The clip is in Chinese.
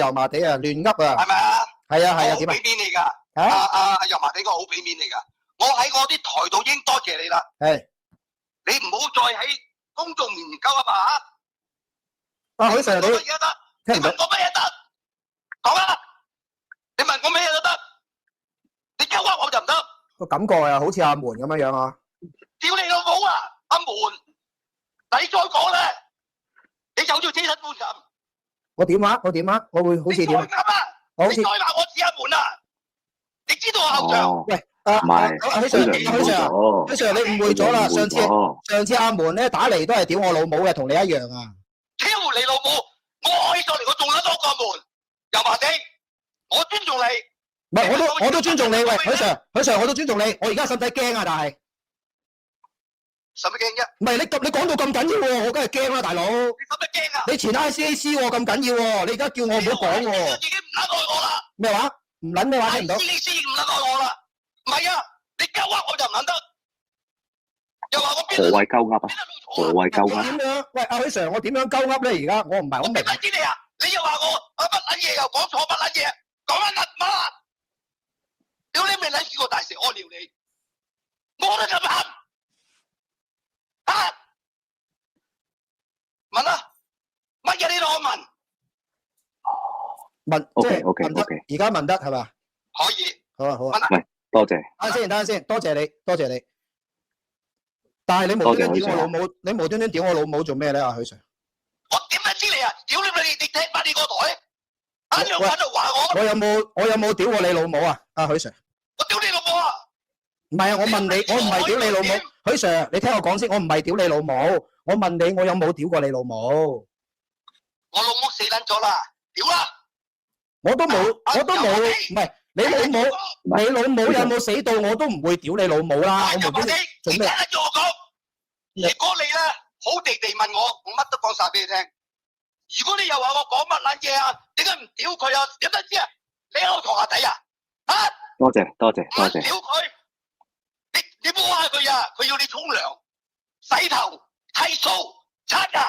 油麻地啊，亂噏啊，係咪啊？係啊係啊，我好點啊俾？面你㗎，啊啊，啊油麻地個好俾面你㗎。我喺我啲台度已經多謝你啦，係你唔好再喺公眾面前鳩啊嘛嚇。啊，許 Sir 你講乜嘢都得？你聽唔到問我乜嘢得？講啊！你問我咩嘢都得，你鳩噏我就唔得。個感覺啊，好似阿門咁樣樣啊，屌你老母啊！阿門，你再講咧，你就要車身官咁。我點啊？我點啊？我會好似點啊？你再噏啊！我好似你再話我似阿門啊！你知道我後場？哦，啊唔係啊許許 Sir，Sir 許 Sir Sir 你誤會咗啦，上次上次阿門咧打嚟都係屌我老母嘅，同你一樣啊。挑你老母！我可以再嚟，我仲撚多個門，油麻地，我尊重你。唔係，我都我都尊重你，喂，許 Sir，許 Sir，我都尊重你。我而家使唔使驚啊？但係使乜驚啫？唔係你咁你講到咁緊要喎，我梗係驚啦，大佬。你使乜驚啊？你前 ICAC 喎咁緊要喎，你而家叫我唔好講喎。我自己唔撚愛我啦，咩話？唔撚咩話？聽唔到。你知唔撚愛我啦？唔係啊，你鳩噏我就唔撚得，又話我邊度何謂鳩噏啊？何錯啊？謂鳩噏？點樣？喂，阿許 Sir，我點樣鳩噏咧？而家我唔係好我明。點解知你啊？你又話我啊乜撚嘢又講錯乜撚嘢，講乜撚乜？屌你未撚見過大蛇屙尿你，我都咁狠啊！問啊，乜嘢你都我問，問即 OK，問得 OK 而家問得係嘛？可以好啊好啊。多謝。等陣先，等下先，多謝你，多謝你。但係你無端端屌我老母，你無端端屌我老母做咩咧？阿許 Sir，我點解知你啊？屌你你你踢翻你個台，啊你又喺度話我，我有冇我有冇屌過你老母啊？阿許 Sir，我屌你老母啊！唔係啊，我問你，我唔係屌你老母。許 Sir，你聽我講先，我唔係屌你老母，我問你，我有冇屌過你老母？我老母死撚咗啦，屌啦！我都冇，啊我都冇，唔係你老母，你老母有冇死到我都唔會屌你老母啦。我冇你？做咩你聽得住我講？如果你咧好地地問我，我乜都講晒俾你聽。如果你又話我講乜撚嘢啊？點解唔屌佢啊？點得知啊？你喺我床下底啊？啊！多謝多謝唔多謝。屌佢！你你摸下佢啊！佢要你沖涼、洗頭、剃鬚、刷牙，